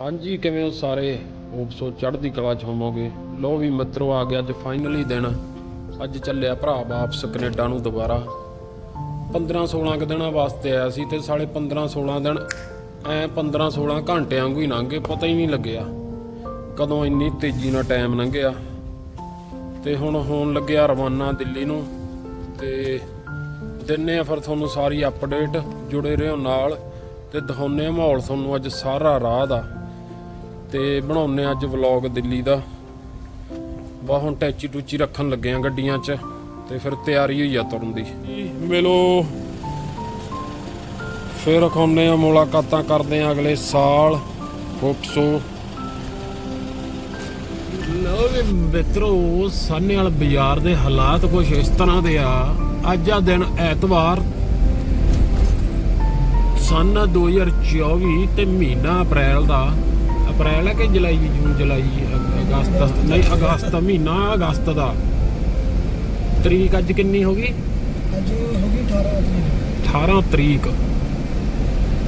ਹਾਂਜੀ, ਕਿਵੇਂ ਹੋ ਸਾਰੇ? ਹੋਪ ਸੋ ਚੜ੍ਹਦੀ ਕਲਾ ਚ ਹੋਵੋਗੇ। ਲੋ ਵੀ ਮਿੱਤਰੋ, ਆ ਗਿਆ ਅੱਜ ਫਾਈਨਲੀ ਦਿਨ। ਅੱਜ ਚੱਲਿਆ ਭਰਾ ਵਾਪਸ ਕੈਨੇਡਾ ਨੂੰ ਦੁਬਾਰਾ। 15 16 ਕੁ ਦਿਨਾਂ ਵਾਸਤੇ ਆਇਆ ਸੀ ਤੇ ਸਾਲੇ 15 16 ਦਿਨ ਐ 15 16 ਘੰਟਿਆਂ ਵਾਂਗੂ ਹੀ ਲੰਘੇ ਪਤਾ ਹੀ ਨਹੀਂ ਲੱਗਿਆ। ਕਦੋਂ ਇੰਨੀ ਤੇਜ਼ੀ ਨਾਲ ਟਾਈਮ ਲੰਘਿਆ। ਤੇ ਹੁਣ ਹੋਣ ਲੱਗਿਆ ਰਵਾਨਾ ਦਿੱਲੀ ਨੂੰ। ਤੇ ਦਿੰਨੇ ਆ ਫਿਰ ਤੁਹਾਨੂੰ ਸਾਰੀ ਅਪਡੇਟ ਜੁੜੇ ਰਹੋ ਨਾਲ। ਤੇ ਦਿਖਾਉਨੇ ਆ ਮਾਹੌਲ ਤੁਹਾਨੂੰ ਅੱਜ ਸਾਰਾ ਰਾਹ ਦਾ। ਤੇ ਬਣਾਉਨੇ ਆ ਅੱਜ ਵਲੌਗ ਦਿੱਲੀ ਦਾ। ਬਾ ਹੁਣ ਟੈਚੀ ਟੂਚੀ ਰੱਖਣ ਲੱਗੇ ਆ ਗੱਡੀਆਂ 'ਚ ਤੇ ਫਿਰ ਤਿਆਰੀ ਹੋਈ ਆ ਤੁਰਨ ਦੀ। ਮਿਲੋ। ਫਿਰ ਰਖਾਉਨੇ ਆ ਮੁਲਾਕਾਤਾਂ ਕਰਦੇ ਆ ਅਗਲੇ ਸਾਲ ਹੋਪ ਸੋ ਲੋ ਵੀ ਮਿੱਤਰੋ ਸਾਨੇ ਵਾਲ ਬਾਜ਼ਾਰ ਦੇ ਹਾਲਾਤ ਕੁਝ ਇਸ ਤਰ੍ਹਾਂ ਦੇ ਆ। ਅੱਜ ਆ ਦਿਨ ਐਤਵਾਰ, ਸਨ 2024 ਤੇ ਮਹੀਨਾ ਅਪ੍ਰੈਲ ਦਾ। ਅਪ੍ਰੈਲ ਹੈ ਕਿ ਜੁਲਾਈ ਜੂਨ ਜੁਲਾਈ ਅਗ- ਅਗਸਤ? ਨਹੀਂ ਅਗਸਤ ਮਹੀਨਾ ਅਗਸਤ ਦਾ। ਤਰੀਕ ਅੱਜ ਕਿੰਨੀ ਹੋ ਗਈ? ਅੱਜ ਹੋ ਗਈ 18 ਤਰੀਕ। 18 ਤਰੀਕ।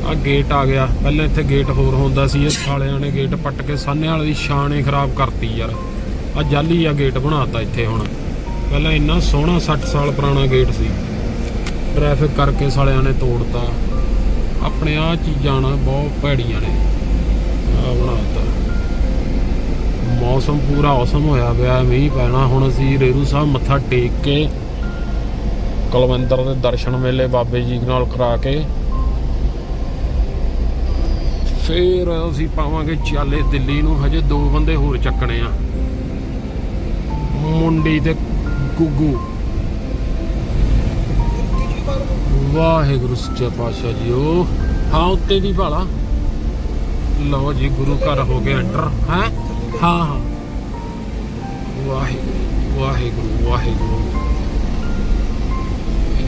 ਆ ਗੇਟ ਆ ਗਿਆ। ਪਹਿਲਾਂ ਇੱਥੇ ਗੇਟ ਹੋਰ ਹੁੰਦਾ ਸੀ ਇਹ ਸਾਲਿਆਂ ਨੇ ਗੇਟ ਪੱਟ ਕੇ ਸਾਹਨੇ ਵਾਲੇ ਦੀ ਸ਼ਾਨ ਹੀ ਖਰਾਬ ਕਰਤੀ ਯਾਰ। ਆ ਜਾਲੀ ਆ ਗੇਟ ਬਣਾਤਾ ਇੱਥੇ ਹੁਣ। ਪਹਿਲਾਂ ਇੰਨਾ ਸੋਹਣਾ 60 ਸਾਲ ਪੁਰਾਣਾ ਗੇਟ ਸੀ। ਟ੍ਰੈਫਿਕ ਕਰਕੇ ਸਾਲਿਆਂ ਨੇ ਤੋੜਤਾ। ਆਪਣੇ ਆ ਚੀਜ਼ਾਂ ਨਾ ਬਹੁਤ ਭੈੜੀਆਂ ਨੇ। ਬਣਾਤਾ ਮੌਸਮ ਪੂਰਾ ਔਸਮ ਹੋਇਆ ਪਿਆ, ਮੀਂਹ ਪੈਣਾ। ਹੁਣ ਅਸੀਂ ਰੇਰੂ ਸਾਹਿਬ ਮੱਥਾ ਟੇਕ ਕੇ ਕੁਲਵੰਦਰ ਦੇ ਦਰਸ਼ਨ ਮੇਲੇ ਬਾਬੇ ਜੀ ਨਾਲ ਕਰਾ ਕੇ ਫੇਰ ਅਸੀਂ ਪਾਵਾਂਗੇ ਚਾਲੇ ਦਿੱਲੀ ਨੂੰ। ਹਜੇ ਦੋ ਬੰਦੇ ਹੋਰ ਚੱਕਣੇ ਆ। ਮੁੰਡੀ ਤੇ ਗੁੱਗੂ। ਵਾਹਿਗੁਰੂ ਸੱਚੇ ਪਾਤਸ਼ਾਹ ਜੀ ਉਹ ਹਾਂ, ਉੱਤੇ ਦੀ ਭਾਲਾ। ਲਓ ਜੀ, ਗੁਰੂ ਘਰ ਹੋ ਗਿਆ ਐਂਟਰ ਹੈ? ਹਾਂ ਹਾਂ। ਵਾਹਿਗੁਰੂ ਵਾਹਿਗੁਰੂ ਵਾਹਿਗੁਰੂ।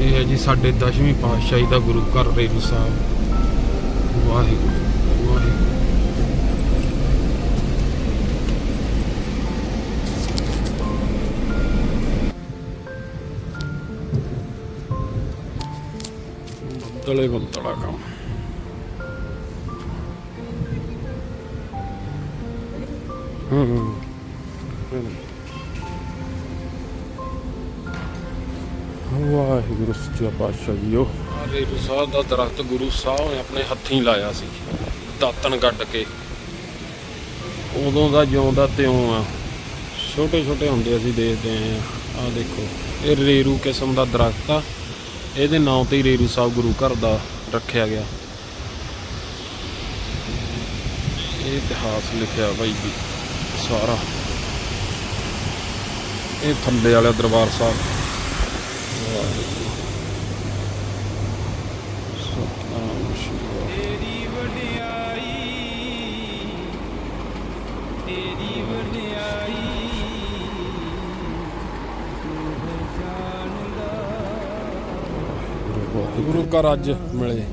ਇਹ ਹੈ ਜੀ ਸਾਡੇ 10ਵੀਂ ਪਾਤਸ਼ਾਹੀ ਦਾ ਗੁਰੂ ਘਰ, ਰੇਰੂ ਸਾਹਿਬ। ਵਾਹਿਗੁਰੂ ਵਾਹਿਗੁਰੂ। ਬੱਦਲੇ ਬੰਤੜਾ ਕੰਮ। ਹੂੰ ਹੂੰ ਵਾਹਿਗੁਰੂ ਸੱਚਾ ਪਾਤਸ਼ਾਹ ਜੀਓ। ਰੇਰੂ ਸਾਹਿਬ ਦਾ ਦਰਖਤ ਗੁਰੂ ਸਾਹਿਬ ਨੇ ਆਪਣੇ ਹੱਥੀਂ ਲਾਇਆ ਸੀ, ਦਾਤਣ ਗੱਡ ਕੇ। ਉਦੋਂ ਦਾ ਜਿਉਂਦਾ ਤਿਉਂ ਆ ਛੋਟੇ ਛੋਟੇ ਹੁੰਦੇ ਅਸੀਂ ਦੇਖਦੇ ਆਂ। ਆ ਦੇਖੋ, ਇਹ ਰੇਰੂ ਕਿਸਮ ਦਾ ਦਰਖਤ ਆ। ਇਹਦੇ ਨਾਂ ਤੇ ਹੀ ਰੇਰੂ ਸਾਹਿਬ ਗੁਰੂ ਘਰ ਦਾ ਰੱਖਿਆ ਗਿਆ। ਇਹ ਇਤਿਹਾਸ ਲਿਖਿਆ ਬਾਈ ਜੀ। ਸਾਰਾ। ਇਹ ਥੱਲੇ ਵਾਲਾ ਦਰਬਾਰ ਸਾਹਿਬ। ਸਤਨਾਮ ਸ਼੍ਰੀ ਤੇਰੀ ਵਡਿਆਈ ਤੇਰੀ ਵਡਿਆਈ ਗੁਰੂ ਘਰ ਅੱਜ ਮਿਲੇ।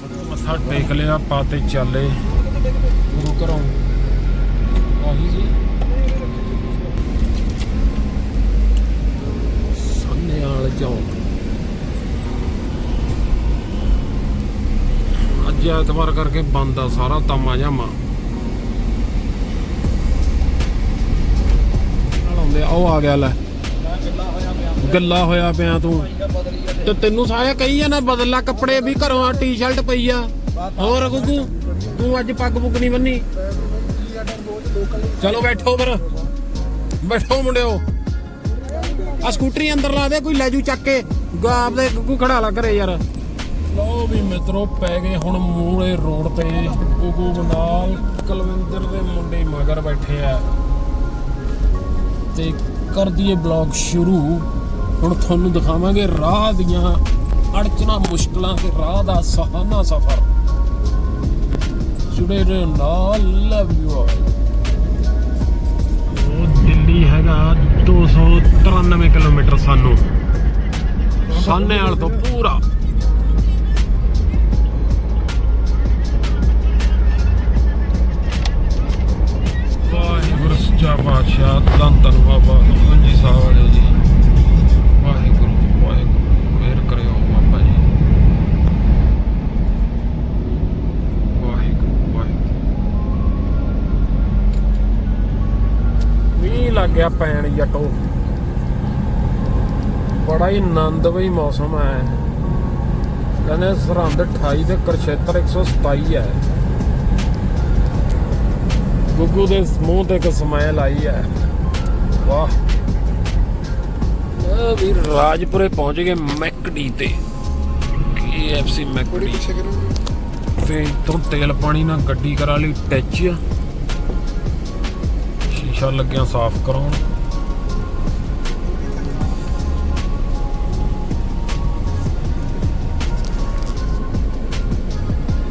ਮੱਥਾ ਟੇਕ ਲਿਆ ਪਾਤੇ ਚਾਲੇ। ਗੁਰੂ ਘਰੋਂ। ਆਹੀ ਜੀ। ਸੰਨੇ ਵਾਲ ਚੌਂਕ ਅੱਜ ਐਤਵਾਰ ਕਰਕੇ ਬੰਦ ਆ, ਸਾਰਾ ਤਾਮਾ ਜਾਮਾ ਆਉਂਦੇ ਉਹ ਆ ਗਿਆ ਲੈ। ਗੱਲਾ ਹੋਇਆ ਪਿਆ ਤੂੰ। ਤੇ ਤੈਨੂੰ ਸਾਇਆ ਕਹੀ ਜਾਂਦਾ, ਬਦਲਾ ਕੱਪੜੇ ਵੀ ਘਰੋਂ ਆ ਟੀ-ਸ਼ਰਟ ਪਈ ਆ। ਹੋਰ ਗੁੱਗੂ ਤੂੰ ਅੱਜ ਪੱਗ ਪੁੱਗ ਨਹੀਂ ਬੰਨੀ। ਚਲੋ ਬੈਠੋ ਫਿਰ। ਬੈਠੋ ਮੁੰਡਿਓ। ਆ ਸਕੂਟਰੀ ਅੰਦਰ ਲਾ ਦੇ, ਕੋਈ ਲੈ ਜੂ ਚੱਕ ਕੇ। ਗਾਪ ਗੁੱਗੂ ਖੜਾ ਲਾ ਘਰੇ ਯਾਰ। ਲਓ ਵੀ ਮਿੱਤਰੋ, ਪੈ ਗਏ ਹੁਣ ਮੂਲੇ ਰੋਡ ਤੇ। ਗੁੱਗੂ ਬੰਦਾਲ ਕੁਲਵਿੰਦਰ ਦੇ ਮੁੰਡੇ ਮਗਰ ਬੈਠੇ ਆ। ਤੇ ਕਰ ਦਈਏ ਬਲੌਗ ਸ਼ੁਰੂ। ਹੁਣ ਤੁਹਾਨੂੰ ਦਿਖਾਵਾਂਗੇ ਰਾਹ ਦੀਆਂ ਅੜਚਣਾ, ਮੁਸ਼ਕਲਾਂ ਤੇ ਰਾਹ ਦਾ ਸਹਾਨਾ ਸਫ਼ਰ। ਜੁੜੇ ਰਹੋ ਨਾਲ ਲਵ ਯੂ ਉਹ ਦਿੱਲੀ ਹੈਗਾ 293 ਕਿਲੋਮੀਟਰ ਸਾਨੂੰ। ਸਾਨੇ ਵਾਲ ਤੋਂ ਪੂਰਾ। ਵਾਹਿਗੁਰੂ ਸੱਚਾ ਪਾਤਸ਼ਾਹ, ਧੰਨ ਧੰਨ ਬਾਬਾ ਜੀ ਸਾਹਿਬ ਵਾਲੇ ਜੀ। ਲੱਗਿਆ ਪੈਣ ਜੱਟੋ ਬੜਾ ਹੀ ਆਨੰਦਮਈ ਮੌਸਮ ਹੈ। ਕਹਿੰਦੇ ਸਰਹੰਦ 28 ਤੇ ਕੁਰਸ਼ੇਤਰ 127 ਹੈ। ਗੁੱਗੂ ਦੇ ਮੂੰਹ ਤੇ ਇੱਕ ਸਮੈਲ ਆਈ ਹੈ। ਵਾਹ। ਆ ਵੀ ਰਾਜਪੁਰੇ ਪਹੁੰਚ ਗਏ ਮੈਕਡੀ ਤੇ। KFC McD. ਤੇ ਇੱਥੋਂ ਤੇਲ ਪਾਣੀ ਨਾਲ ਗੱਡੀ ਕਰਾ ਲਈ ਟੈਚ ਸ਼ੀਸ਼ਾ ਲੱਗਿਆ ਸਾਫ਼ ਕਰਾਉਣ।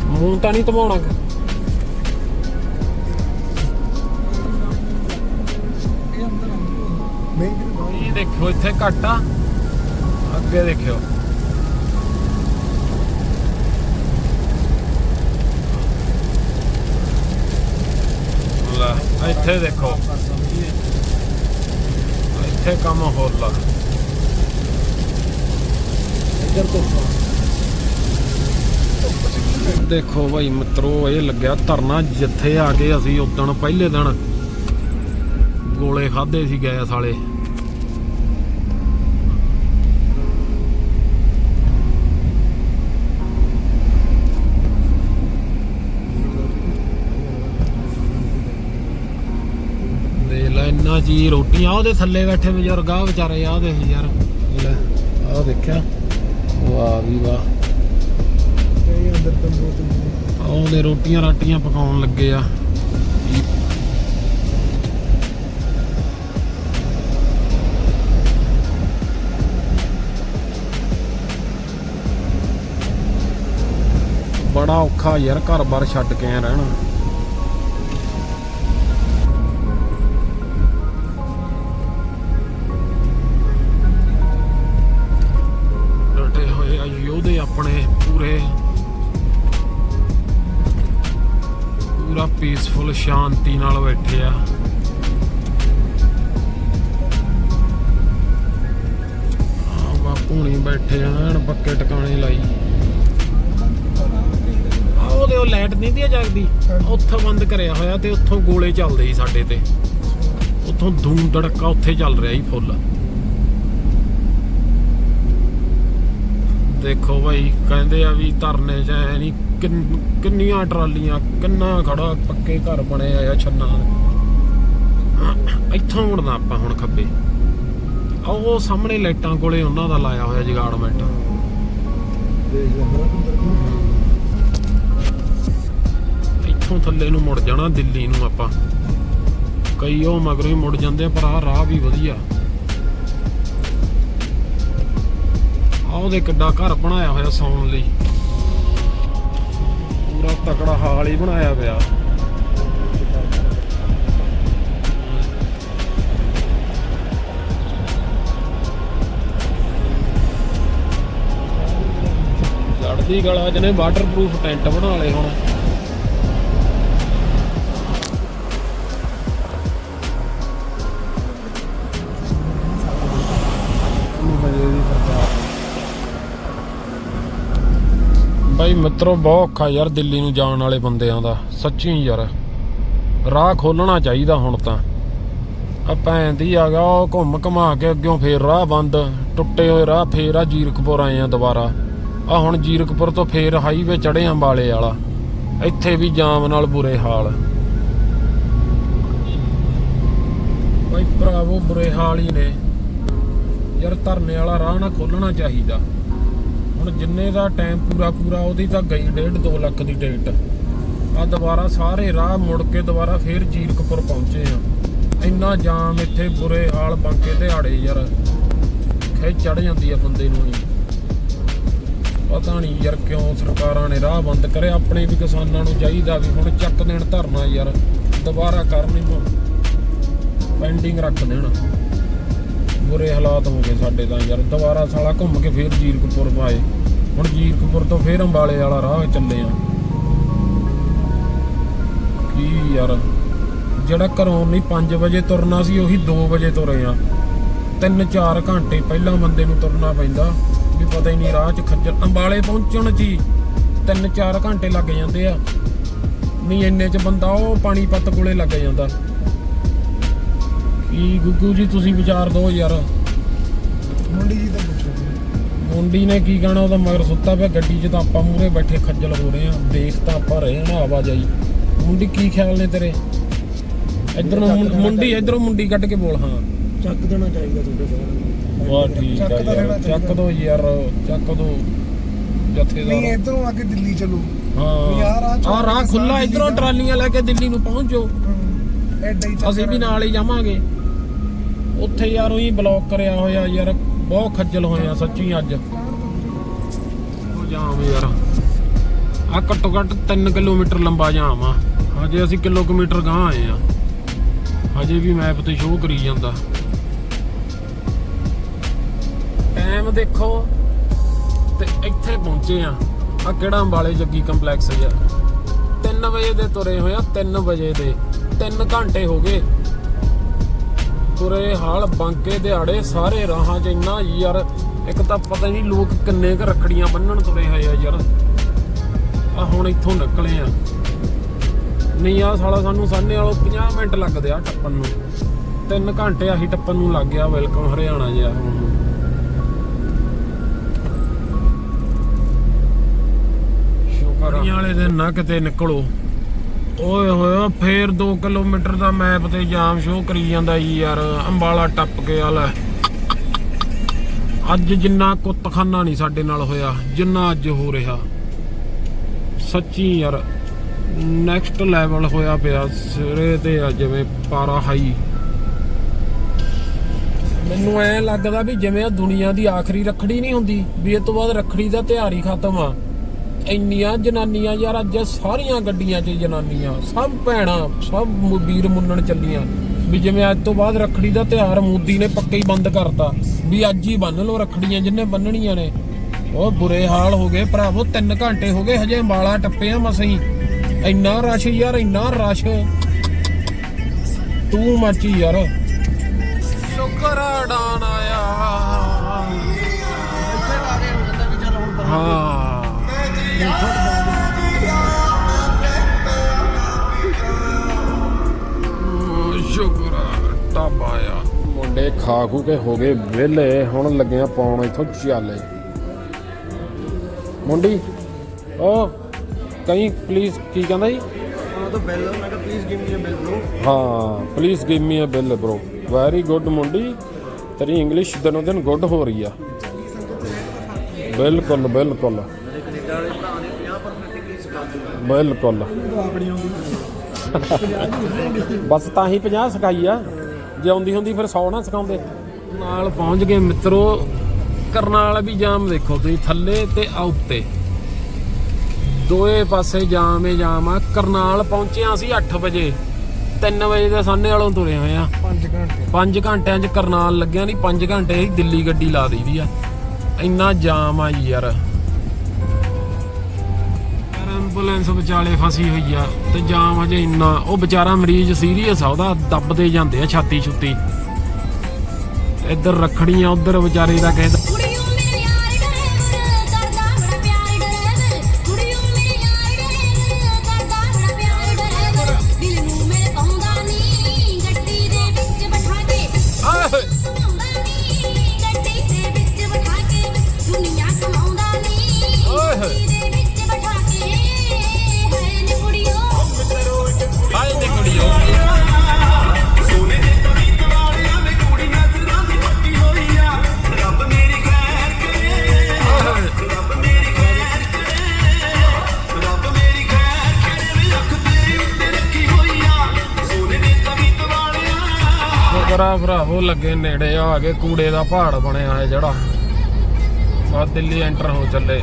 ਮੂੰਹ ਤਾਂ ਨਹੀਂ ਧਵਾਉਣਾ ਗਾ। ਇਹ ਦੇਖੋ ਇੱਥੇ ਘੱਟ ਆ। ਅੱਗੇ ਦੇਖਿਓ। ਇੱਥੇ ਦੇਖੋ। ਇੱਥੇ ਕੰਮ ਹੋਰ ਲਾ ਇੱਧਰ ਤੋਂ ਦੇਖੋ ਭਾਈ ਮਿੱਤਰੋ ਇਹ ਲੱਗਿਆ ਧਰਨਾ ਜਿੱਥੇ ਆ ਕੇ ਅਸੀਂ ਉਦਣ ਪਹਿਲੇ ਦਿਨ ਗੋਲੇ ਖਾਦੇ ਸੀ ਗੈਸ ਵਾਲੇ। ਲੈ ਇੰਨਾ ਜੀ ਰੋਟੀਆਂ ਉਹਦੇ ਥੱਲੇ ਬੈਠੇ ਬਜ਼ੁਰਗ ਆ ਵਿਚਾਰੇ ਆ ਦੇ ਯਾਰ। ਲੈ ਆ ਦੇਖਿਆ। ਵਾਹ ਵੀ ਵਾਹ। ਇਹ ਅੰਦਰ ਤੋਂ ਬਹੁਤ ਉਹਦੇ ਰੋਟੀਆਂ ਰਾਟੀਆਂ ਪਕਾਉਣ ਲੱਗੇ ਆ। ਬੜਾ ਔਖਾ ਯਾਰ ਘਰ-ਬਾਰ ਛੱਡ ਕੇ ਆ ਰਹਿਣਾ। ਪੀਸਫੁਲ ਸ਼ਾਂਤੀ ਨਾਲ ਬੈਠੇ ਆ। ਆ ਬਾਪੂ ਬੈਠੇ ਆਣ ਪੱਕੇ ਟਿਕਾਣੇ ਲਾਈ। ਆ ਉਹਦੇ ਉਹ ਲਾਈਟ ਨਹੀਂ ਦੀ ਜਗਦੀ? ਉੱਥੋਂ ਬੰਦ ਕਰਿਆ ਹੋਇਆ ਤੇ ਉੱਥੋਂ ਗੋਲੇ ਚੱਲਦੇ ਸੀ ਸਾਡੇ ਤੇ। ਉੱਥੋਂ ਧੂਮ ਧੜਕਾ ਉੱਥੇ ਚੱਲ ਰਿਹਾ ਸੀ ਫੁੱਲ। ਦੇਖੋ ਭਾਈ ਕਹਿੰਦੇ ਆ ਵੀ ਧਰਨੇ ਚ ਐ ਨਹੀਂ ਕਿੰਨੀਆਂ ਟਰਾਲੀਆਂ, ਕਿੰਨਾ ਖੜਾ ਪੱਕੇ ਘਰ ਬਣੇ ਆ ਛੰਨਾ ਇੱਥੋਂ ਮੁੜਨਾ ਆਪਾਂ ਹੁਣ ਖੱਬੇ। ਉਹ ਸਾਹਮਣੇ ਲਾਈਟਾਂ ਕੋਲੇ ਉਹਨਾਂ ਦਾ ਲਾਇਆ ਹੋਇਆ ਜਗਾੜਮੈਂਟ ਇੱਥੋਂ ਥੱਲੇ ਨੂੰ ਮੁੜ ਜਾਣਾ, ਦਿੱਲੀ ਨੂੰ ਆਪਾਂ। ਕਈ ਉਹ ਮਗਰੋਂ ਹੀ ਮੁੜ ਜਾਂਦੇ ਆ, ਪਰ ਆਹ ਰਾਹ ਵੀ ਵਧੀਆ। ਆ ਉਹਦੇ ਕਿੱਡਾ ਘਰ ਬਣਾਇਆ ਹੋਇਆ ਸੌਣ ਲਈ। ਤਕੜਾ ਹਾਲ ਹੀ ਬਣਾਇਆ ਪਿਆ। ਚੜਦੀ ਗਲਾ ਜਿਹਨੇ ਵਾਟਰਪ੍ਰੂਫ ਟੈਂਟ ਬਣਾ ਲਏ ਹੁਣ। ਮਿੱਤਰੋ, ਬਹੁਤ ਔਖਾ ਯਾਰ ਦਿੱਲੀ ਨੂੰ ਜਾਣ ਵਾਲੇ ਬੰਦਿਆਂ ਦਾ। ਸੱਚੀ ਯਾਰ, ਰਾਹ ਖੋਲਣਾ ਚਾਹੀਦਾ ਹੁਣ ਤਾਂ। ਆ ਭੈਣ ਦੀ ਆ ਉਹ ਘੁੰਮ ਘਮਾ ਕੇ ਅੱਗਿਓਂ ਫੇਰ ਰਾਹ ਬੰਦ, ਟੁੱਟੇ ਹੋਏ ਰਾਹ ਫੇਰ ਆ ਜੀਰਕਪੁਰ ਆਏ ਆ ਦੁਬਾਰਾ। ਆ ਹੁਣ ਜੀਰਕਪੁਰ ਤੋਂ ਫੇਰ ਹਾਈਵੇ ਚੜੇ ਆ ਅੰਬਾਲੇ ਵਾਲਾ। ਇੱਥੇ ਵੀ ਜਾਮ ਨਾਲ ਬੁਰੇ ਹਾਲ। ਬਾਈ ਭਰਾਵੋ, ਬੁਰੇ ਹਾਲ ਹੀ ਨੇ। ਯਾਰ ਧਰਨੇ ਵਾਲਾ ਰਾਹ ਨਾ ਖੋਲਣਾ ਚਾਹੀਦਾ। ਹੁਣ ਜਿੰਨੇ ਦਾ ਟਾਈਮ ਪੂਰਾ ਪੂਰਾ, ਉਹਦੀ ਤਾਂ ਗਈ 1.5 2 ਲੱਖ ਦੀ ਟਿਕਟ ਆ ਦੁਬਾਰਾ ਸਾਰੇ ਰਾਹ ਮੁੜ ਕੇ ਦੁਬਾਰਾ ਫੇਰ ਜੀਰਕਪੁਰ ਪਹੁੰਚੇ ਆ। ਇੰਨਾ ਜਾਮ ਇੱਥੇ ਬੁਰੇ ਹਾਲ ਬਾਂਕੇ ਦਿਹਾੜੇ ਯਾਰ। ਖਿੱਚ ਚੜ ਜਾਂਦੀ ਆ ਬੰਦੇ ਨੂੰ ਹੀ ਪਤਾ ਨਹੀਂ ਯਾਰ ਕਿਉਂ ਸਰਕਾਰਾਂ ਨੇ ਰਾਹ ਬੰਦ ਕਰੇ ਆਪਣੇ ਵੀ ਕਿਸਾਨਾਂ ਨੂੰ ਚਾਹੀਦਾ ਵੀ ਹੁਣ ਚੱਕ ਦੇਣ ਧਰਨਾ ਯਾਰ। ਦੁਬਾਰਾ ਕਰਨ ਇਹਨੂੰ ਪੈਂਡਿੰਗ ਰੱਖ ਦੇਣ। ਬੁਰੇ ਹਾਲਾਤ ਹੋ ਗਏ ਸਾਡੇ ਤਾਂ ਯਾਰ। ਦੁਬਾਰਾ ਸਾਲਾ ਘੁੰਮ ਕੇ ਫੇਰ ਜੀਰਕਪੁਰ ਪਾਏ। ਹੁਣ ਜੀਰਕਪੁਰ ਤੋਂ ਫੇਰ ਅੰਬਾਲੇ ਵਾਲਾ ਰਾਹ ਚੱਲੇ ਆ। ਕੀ ਯਾਰ? ਜਿਹੜਾ ਘਰੋਂ ਨਹੀਂ 5 ਵਜੇ ਤੁਰਨਾ ਸੀ, ਉਹੀ 2 ਵਜੇ ਤੁਰੇ ਆ। 3-4 ਘੰਟੇ ਪਹਿਲਾਂ ਬੰਦੇ ਨੂੰ ਤੁਰਨਾ ਪੈਂਦਾ। ਵੀ ਪਤਾ ਹੀ ਨਹੀਂ ਰਾਹ 'ਚ ਖੱਜਲ। ਅੰਬਾਲੇ ਪਹੁੰਚਣ 'ਚ ਹੀ 3-4 ਘੰਟੇ ਲੱਗ ਜਾਂਦੇ ਆ। ਨਹੀਂ, ਇੰਨੇ 'ਚ ਬੰਦਾ ਉਹ ਪਾਣੀਪਤ ਕੋਲੇ ਲੱਗ ਜਾਂਦਾ। ਕੀ ਗੁੱਗੂ ਜੀ ਤੁਸੀਂ ਵਿਚਾਰ ਦਿਓ ਯਾਰ। ਮੁੰਡੀ ਜੀ ਤਾਂ ਪੁੱਛੋ। ਮੁੰਡੀ ਨੇ ਕੀ ਕਹਿਣਾ ਉਹਦਾ ਮਗਰ ਸੁੱਤਾ ਪਿਆ ਗੱਡੀ 'ਚ ਤਾਂ ਆਪਾਂ ਮੂਰੇ ਬੈਠੇ ਖੱਜਲ ਹੋ ਰਹੇ ਆ ਦੇਖ ਤਾਂ ਆਪਾਂ ਰਹੇ ਨਾ ਆਵਾਜਾਈ। ਮੁੰਡੀ ਕੀ ਖਿਆਲ ਨੇ ਤੇਰੇ? ਇਧਰੋਂ ਮੁੰਡੀ ਇਧਰੋਂ ਮੁੰਡੀ ਕੱਢ ਕੇ ਬੋਲ ਹਾਂ। ਚੱਕ ਦੇਣਾ ਚਾਹੀਦਾ ਤੁਹਾਡੇ ਕੋਲ। ਵਾਹ ਠੀਕ ਆ ਚੱਕ ਯਾਰ। ਦੋ ਯਾਰ ਚੱਕ ਦੋ। ਨਹੀਂ ਜਥੇਦਾਰ ਇਧਰੋਂ ਆ ਕੇ ਦਿੱਲੀ ਚਲੋ। ਹਾਂ। ਰਾਹ ਆ ਖੁੱਲਾ ਇਧਰੋਂ ਦਾ। ਟਰਾਲੀਆਂ ਲੈ ਕੇ ਦਿੱਲੀ ਨੂੰ ਪਹੁੰਚੋ। ਐਡਾ ਹੀ ਚੱਕਰ ਅਸੀਂ ਵੀ ਨਾਲ ਹੀ ਜਾਵਾਂਗੇ। ਉੱਥੇ ਯਾਰ ਉਹੀ ਬਲੌਕ ਕਰਿਆ ਹੋਇਆ ਯਾਰ, ਬਹੁਤ ਖੱਜਲ ਹੋਏ ਆ ਸੱਚੀ ਅੱਜ। ਉਹ ਜਾਮ ਯਾਰ। ਆ ਘੱਟੋ ਘੱਟ 3 ਕਿਲੋਮੀਟਰ ਲੰਬਾ ਜਾਮ ਆ। ਹਜੇ ਅਸੀਂ ਕਿਲੋਮੀਟਰ ਗਾਂ ਆਏ ਆ। ਹਜੇ ਵੀ ਮੈਪ ਤੇ ਸ਼ੋਅ ਕਰੀ ਜਾਂਦਾ। ਟਾਈਮ ਦੇਖੋ ਤੇ ਇੱਥੇ ਪਹੁੰਚੇ ਆ। ਆ ਕਿਹੜਾ ਅੰਬਾਲੇ ਜੱਗੀ ਕੰਪਲੈਕਸ ਯਾਰ। 3 ਵਜੇ ਦੇ ਤੁਰੇ ਹੋਏ ਆ 3 ਵਜੇ ਦੇ। 3 ਘੰਟੇ ਹੋ ਗਏ। ਤੁਰੇ ਹਾਲ ਬਾਂਕੇ ਦਿਹਾੜੇ ਸਾਰੇ ਰਾਹਾਂ 'ਚ ਇੰਨਾ ਯਾਰ, ਇੱਕ ਤਾਂ ਪਤਾ ਨਹੀਂ ਲੋਕ ਕਿੰਨੇ ਕ ਰੱਖੜੀਆਂ ਬੰਨਣ ਤੁਰੇ ਹੋਏ ਆ ਯਾਰ। ਆ ਹੁਣ ਇੱਥੋਂ ਨਿਕਲੇ ਆ। ਨਹੀਂ ਆ ਸਾਲਾ ਸਾਨੂੰ ਸਾਹਨੇ ਵਾਲੋ 50 ਮਿੰਟ ਲੱਗਦੇ ਆ ਟੱਪਣ ਨੂੰ। 3 ਘੰਟੇ ਆਹੀ ਟੱਪਣ ਨੂੰ ਲੱਗ ਗਿਆ ਵੈਲਕਮ ਹਰਿਆਣਾ ਜਿਆ ਹੁਣ। ਸ਼ੁਕਰ ਵਾਲੇ ਦਿਨ ਨਾ ਕਿਤੇ ਨਿਕਲੋ। ਓਏ ਹੋਏ ਫੇਰ 2 ਕਿਲੋਮੀਟਰ ਦਾ ਮੈਪ ਤੇ ਜਾਮ ਸ਼ੋ ਕਰੀ ਜਾਂਦਾ ਈ ਯਾਰ, ਅੰਬਾਲਾ ਟੱਪ ਕੇ ਆ ਅੱਜ ਜਿੰਨਾ ਕੁੱਤਖਾਨਾ ਨਹੀਂ ਸਾਡੇ ਨਾਲ ਹੋਇਆ, ਜਿੰਨਾ ਅੱਜ ਹੋ ਰਿਹਾ। ਸੱਚੀ ਯਾਰ ਨੈਕਸਟ ਲੈਵਲ ਹੋਇਆ ਪਿਆ ਸਿਰੇ ਤੇ ਆ ਜਿਵੇਂ ਪਾਰਾ ਹਾਈ। ਮੈਨੂੰ ਐ ਲੱਗਦਾ ਵੀ ਜਿਵੇਂ ਆ ਦੁਨੀਆ ਦੀ ਆਖਰੀ ਰੱਖੜੀ ਨਹੀਂ ਹੁੰਦੀ, ਵੀ ਇਹ ਤੋਂ ਬਾਅਦ ਰੱਖੜੀ ਦਾ ਤਿਉਹਾਰ ਹੀ ਖਤਮ ਆ। ਇੰਨੀਆਂ ਜਨਾਨੀਆਂ ਯਾਰ ਅੱਜ ਸਾਰੀਆਂ ਗੱਡੀਆਂ 'ਚ ਜਨਾਨੀਆਂ ਸਭ ਭੈਣਾਂ ਸਭ ਵੀਰ ਮੁੰਨਣ ਚੱਲੀਆਂ। ਵੀ ਜਿਵੇਂ ਅੱਜ ਤੋਂ ਬਾਅਦ ਰੱਖੜੀ ਦਾ ਤਿਉਹਾਰ ਮੋਦੀ ਨੇ ਪੱਕਾ ਹੀ ਬੰਦ ਕਰਤਾ ਵੀ ਅੱਜ ਹੀ ਬੰਨ ਲਓ ਰੱਖੜੀਆਂ ਜਿੰਨੇ ਬੰਨਣੀਆਂ ਨੇ। ਉਹ ਬੁਰੇ ਹਾਲ ਹੋ ਗਏ ਭਰਾਵੋ 3 ਘੰਟੇ ਹੋ ਗਏ ਹਜੇ ਅੰਬਾਲਾ ਟੱਪੇ ਆ ਮਸਈ ਇੰਨਾ ਰਸ਼ ਯਾਰ ਇੰਨਾ ਰਸ਼। ਤੂੰ ਮੱਚੀ ਯਾਰ। ਸ਼ੁਕਰ ਡਾਨ ਆਇਆ। ਹਾਂ। ਸ਼ੁਕਰ ਮੁੰਡੇ ਖਾ ਖੂ ਕੇ ਹੋ ਗਏ ਵਿਹਲੇ ਹੁਣ ਲੱਗਿਆ ਪਾਉਣ ਇਥੋਂ ਚਾਲੇ। ਮੁੰਡੀ ਓ ਕਹੀਂ ਪਲੀਜ਼ ਕੀ ਕਹਿੰਦਾ ਜੀ? ਹਾਂ ਤਾਂ ਬੈਲ ਮੈਂ ਕਿਹਾ please give me a bill bro ਹਾਂ please give me a bill bro very good ਮੁੰਡੀ ਤੇਰੀ ਇੰਗਲਿਸ਼ ਦਿਨੋਂ ਦਿਨ ਗੁੱਡ ਹੋ ਰਹੀ ਆ। ਬਿਲਕੁਲ ਬਿਲਕੁਲ ਮੇਰੇ ਕੈਨੇਡਾ ਵਾਲੇ ਭਰਾ ਨੇ 50% ਇੰਗਲਿਸ਼ ਸਿਖਾ ਦਿੱਤੀ ਬਿਲਕੁਲ। ਆਪਣੀ ਆਉਂਦੀ ਬਸ ਤਾਂ ਹੀ 50 ਸਿਖਾਈ ਆ। ਜੇ ਆਉਂਦੀ ਹੁੰਦੀ ਫਿਰ 100 ਨਾ ਸਿਖਾਉਂਦੇ। ਨਾਲ ਪਹੁੰਚ ਗਏ ਮਿੱਤਰੋ ਕਰਨਾਲ ਵੀ ਜਾਮ ਦੇਖੋ ਤੁਸੀਂ ਥੱਲੇ ਤੇ ਆ ਉੱਤੇ। ਦੋਏ ਪਾਸੇ ਜਾਮ ਏ ਜਾਮ ਆ। ਕਰਨਾਲ ਪਹੁੰਚੇ ਹਾਂ ਅਸੀਂ 8 ਵਜੇ। 3 ਵਜੇ ਦੇ ਸਾਹਨੇ ਵਾਲੋਂ ਤੁਰੇ ਹੋਏ ਆ। 5 ਘੰਟੇ। 5 ਘੰਟਿਆਂ 'ਚ ਕਰਨਾਲ ਲੱਗਿਆ ਨਹੀਂ 5 ਘੰਟੇ ਹੀ ਦਿੱਲੀ ਗੱਡੀ ਲਾ ਦਈਦੀ ਆ। ਇੰਨਾ ਜਾਮ ਆ ਯਾਰ। ਐਂਬੂਲੈਂਸ ਵਿਚਾਲੇ ਫਸੀ ਹੋਈ ਆ ਤੇ ਜਾਮ ਹਜੇ ਇੰਨਾ, ਉਹ ਵਿਚਾਰਾ ਮਰੀਜ਼ ਸੀਰੀਅਸ ਆ, ਉਹਦਾ ਦੱਬਦੇ ਜਾਂਦੇ ਆ ਛਾਤੀ ਛੁੱਤੀ ਇੱਧਰ ਰੱਖੜੀਆਂ, ਉੱਧਰ ਵਿਚਾਰੇ ਦਾ ਕਹਿੰਦਾ ਲੱਗੇ ਨੇੜੇ ਆ ਕੇ ਕੂੜੇ ਦਾ ਪਹਾੜ ਬਣਿਆ ਹੈ ਜਿਹੜਾ। ਆ ਦਿੱਲੀ ਐਂਟਰ ਹੋ ਚੱਲੇ।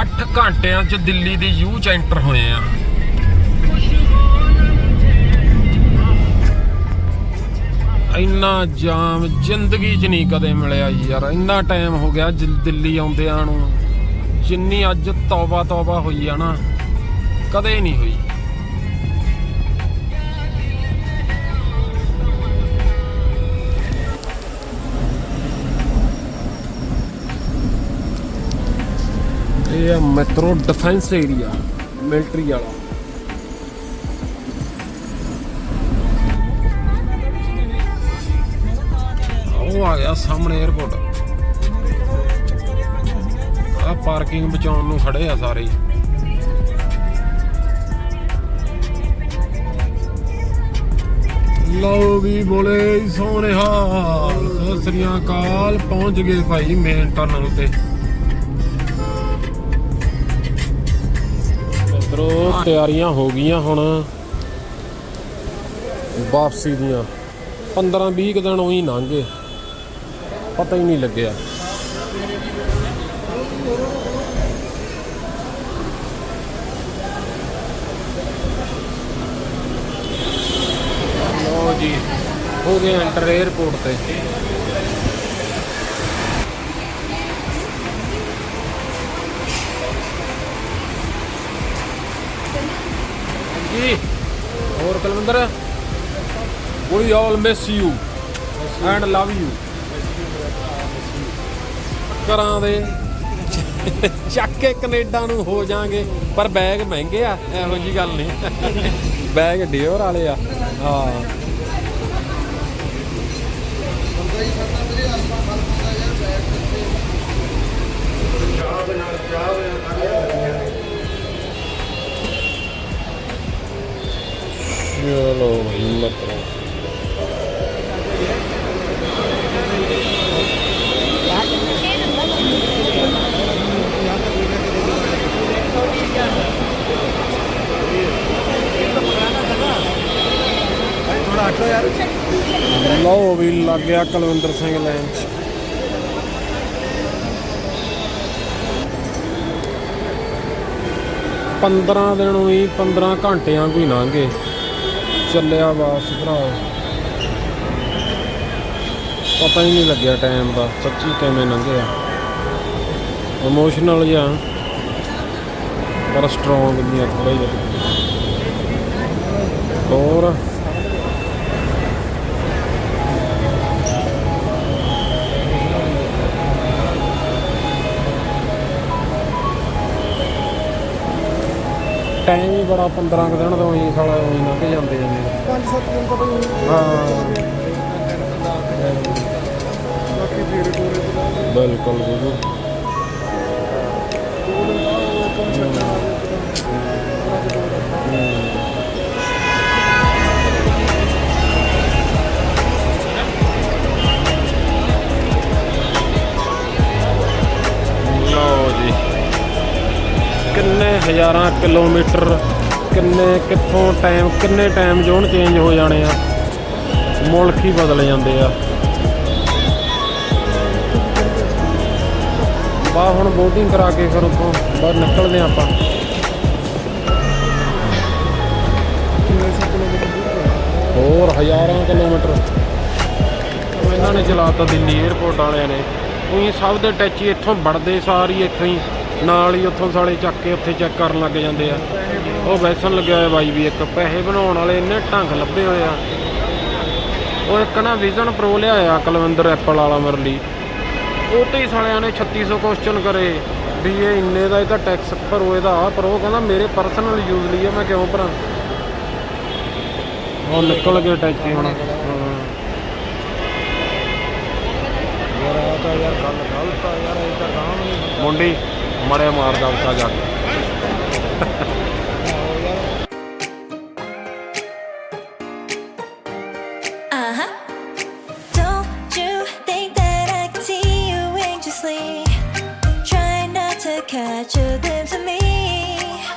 ਅੱਠ ਘੰਟਿਆਂ ਚ ਦਿੱਲੀ ਦੀ ਯੂ ਚ ਐਂਟਰ ਹੋਏ ਆ। ਇੰਨਾ ਜਾਮ, ਜ਼ਿੰਦਗੀ 'ਚ ਨਹੀਂ ਕਦੇ ਮਿਲਿਆ ਯਾਰ। ਇੰਨਾ ਟਾਈਮ ਹੋ ਗਿਆ, ਜ- ਦਿੱਲੀ ਆਉਂਦਿਆਂ ਨੂੰ। ਜਿੰਨੀ ਅੱਜ ਤੌਬਾ ਤੌਬਾ ਹੋਈ ਆ ਨਾ। ਕਦੇ ਨਹੀਂ ਹੋਈ। ਇਹ ਆ ਮੈਟਰੋ ਡਿਫੈਂਸ ਏਰੀਆ, ਮਿਲਟਰੀ ਵਾਲਾ। ਉਹ ਆ ਗਿਆ ਸਾਹਮਣੇ 에어ਪੋਰਟ ਆ ਪਾਰਕਿੰਗ ਬਚਾਉਣ ਨੂੰ ਖੜੇ ਆ ਸਾਰੇ। ਲਓ ਵੀ ਬੋਲੇ ਸੋਨੇਹਾ ਸਤਿ ਸ੍ਰੀ ਅਕਾਲ, ਪਹੁੰਚ ਗਏ ਭਾਈ ਮੇਨ ਟਨਲ ਤੇ ਇਧਰੋਂ ਤਿਆਰੀਆਂ ਹੋ ਗਈਆਂ ਹੁਣ। ਵਾਪਸੀ ਦੀਆਂ। 15 20 ਕੁ ਦਿਨ ਉਹੀ ਲੰਘ। ਗਏ ਪਤਾ ਹੀ ਨਹੀਂ ਲੱਗਿਆ। ਹੋ ਗਏ ਐਂਟਰ 에어ਪੋਰਟ ਤੇ। ਜੀ ਹੋਰ Kulwinder? We all miss you and love you ਕਰਾਂ ਦੇ ਚੱਕ ਕੇ ਕੈਨੇਡਾ ਨੂੰ ਹੋ ਜਾਾਂਗੇ ਪਰ ਬੈਗ ਮਹਿੰਗੇ ਆ ਇਹੋ ਜੀ ਗੱਲ ਨਹੀਂ। ਬੈਗ ਡਿਓਰ ਵਾਲੇ ਆ। ਹਾਂ। ਚਲੋ ਹਿੰਮਤ ਕਰੋ ਲਓ ਵੀ ਲੱਗ ਗਿਆ ਕੁਲਵਿੰਦਰ ਸਿੰਘ ਲਾਈਨ 'ਚ ਪੰਦਰਾਂ ਦਿਨ ਹੋਈ 15 ਘੰਟਿਆਂ ਕੋਈ ਲੰਘੇ। ਚੱਲਿਆ ਵਾਪਸ ਭਰਾ। ਪਤਾ ਹੀ ਨਹੀਂ ਲੱਗਿਆ ਟਾਈਮ ਦਾ, ਸੱਚੀ ਕਿਵੇਂ ਲੰਘਿਆ। ਇਮੋਸ਼ਨਲ ਜਿਹਾ। ਪਰ ਸਟਰੋਂਗ ਨਹੀਂ ਆ ਥੋੜਾ ਜਿਹਾ। ਹੋਰ? ਟਾਈਮ ਹੀ ਬੜਾ 15 ਕੁ ਦਿਨ ਤੋਂ ਹੀ ਸਾਲਾ ਉਹੀ ਲੰਘ ਜਾਂਦੇ ਜਾਂਦੇ 5-7 ਦਿਨ ਤਾਂ ਬਈ ਹਾਂ। ਬਾਕੀ ਫੇਰੇ ਟੂਰੇ ਤੋਂ ਬਿਲਕੁਲ ਬਿਲਕੁਲ ਕੰਮ ਛੱਡਣਾ ਕਿੰਨੇ ਹਜ਼ਾਰਾਂ ਕਿਲੋਮੀਟਰ, ਕਿੰਨੇ ਕਿੱਥੋਂ ਟਾਈਮ ਕਿੰਨੇ ਟਾਈਮ ਜ਼ੋਨ ਚੇਂਜ ਹੋ ਜਾਣੇ ਆ। ਮੁਲਕ ਹੀ ਬਦਲ ਜਾਂਦੇ ਆ। ਬਾ ਹੁਣ ਬੋਟਿੰਗ ਕਰਾ ਕੇ ਫਿਰ ਉੱਥੋਂ ਬਾਹਰ ਨਿਕਲਦੇ ਆ ਆਪਾਂ। ਹੋਰ ਹਜ਼ਾਰਾਂ ਕਿਲੋਮੀਟਰ। ਇਹਨਾਂ ਨੇ ਚਲਾਤਾ ਦਿੱਲੀ 에ਅਰਪੋਰਟ ਵਾਲਿਆਂ ਨੇ। ਉਹੀ ਸਭ ਦੇ ਟੱਚ ਇੱਥੋਂ ਵੜਦੇ ਸਾਰ ਹੀ ਇੱਥੋਂ ਹੀ। ਨਾਲ ਹੀ ਉੱਥੋਂ ਸਾਲੇ ਚੱਕ ਕੇ ਉੱਥੇ ਚੈੱਕ ਕਰਨ ਲੱਗ ਜਾਂਦੇ ਆ। ਉਹ ਵੈਸਨ ਲੱਗਿਆ ਹੋਇਆ ਬਾਈ ਵੀ ਇੱਕ। ਪੈਸੇ ਬਣਾਉਣ ਵਾਲੇ ਇੰਨੇ ਢੰਗ ਲੱਭੇ ਹੋਏ ਆ। ਉਹ ਇੱਕ ਨਾ ਵਿਜ਼ਨ ਪ੍ਰੋ ਲਿਆਇਆ ਕੁਲਵਿੰਦਰ ਐਪਲ ਵਾਲਾ ਮੇਰੇ ਲਈ। ਉਹ ਤੇ ਹੀ ਸਾਲਿਆਂ ਨੇ 3600 ਕੁਐਸਚਨ ਕਰੇ। ਵੀ ਇਹ ਇੰਨੇ ਦਾ ਇਹ ਤਾਂ ਟੈਕਸ ਭਰੋ ਇਹਦਾ ਆ ਪਰ ਉਹ ਕਹਿੰਦਾ ਮੇਰੇ ਪਰਸਨਲ ਯੂਜ਼ ਲਈ ਹੈ ਮੈਂ ਕਿਉਂ ਭਰਾਂ? ਉਹ ਨਿਕਲ ਗਏ ਟੈਚੀ ਹੁਣ। ਹਾਂ। ਯਾਰ ਆ ਤਾਂ ਯਾਰ ਗੱਲ ਗਲਤ ਆ ਯਾਰ ਇਹ ਤਾਂ ਕੰਮ ਨਹੀਂ। ਮੁੰਡੀ। ਮੜੇ ਮਾਰਦਾ ਉੱਤਾ ਜਾ ਕੇ।